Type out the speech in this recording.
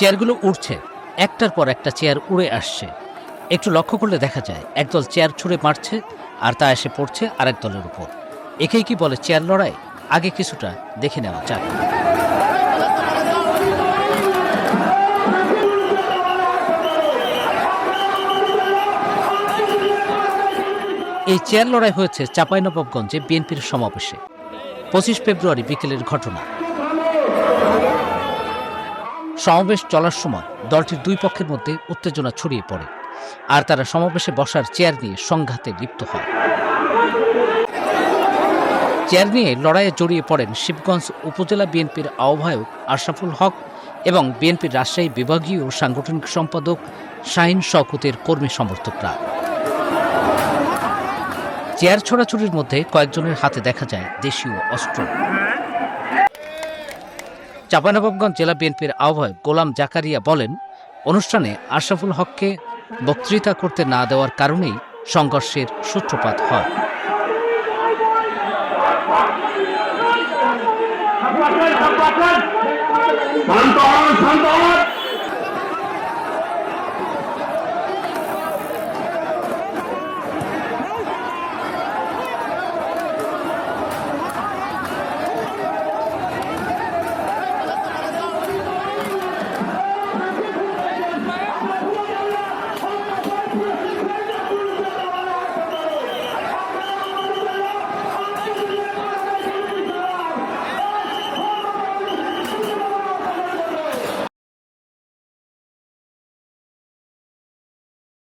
চেয়ারগুলো উঠছে একটার পর একটা চেয়ার উড়ে আসছে। একটু লক্ষ্য করলে দেখা যায়, একদল চেয়ার ছুঁড়ে মারছে আর তা এসে পড়ছে আরেক দলের উপর। একেই কি বলে চেয়ার লড়াই? আগে কিছুটা দেখে নেওয়া যাক। এই চেয়ার লড়াই হয়েছে চাঁপাইনবাবগঞ্জে বিএনপির সমাবেশে। পঁচিশ ফেব্রুয়ারি বিকেলের ঘটনা। সমাবেশ চলার সময় দলটির দুই পক্ষের মধ্যে উত্তেজনা ছড়িয়ে পড়ে, আর তারা সমাবেশে বসার চেয়ার নিয়ে সংঘাতে লিপ্ত হয়। চেয়ার নিয়ে লড়াইয়ে জড়িয়ে পড়েন শিবগঞ্জ উপজেলা বিএনপির আহ্বায়ক আশরাফুল হক এবং বিএনপির রাজশাহী বিভাগীয় সাংগঠনিক সম্পাদক শাহিন শওকতের কর্মী সমর্থকরা। চেয়ার ছোড়াছুড়ির মধ্যে কয়েকজনের হাতে দেখা যায় দেশীয় অস্ত্র। চাঁপানবাবগঞ্জ জেলা বিএনপির আহ্বায়ক গোলাম জাকারিয়া বলেন, অনুষ্ঠানে আশরাফুল হককে বক্তৃতা করতে না দেওয়ার কারণেই সংঘর্ষের সূত্রপাত হয়।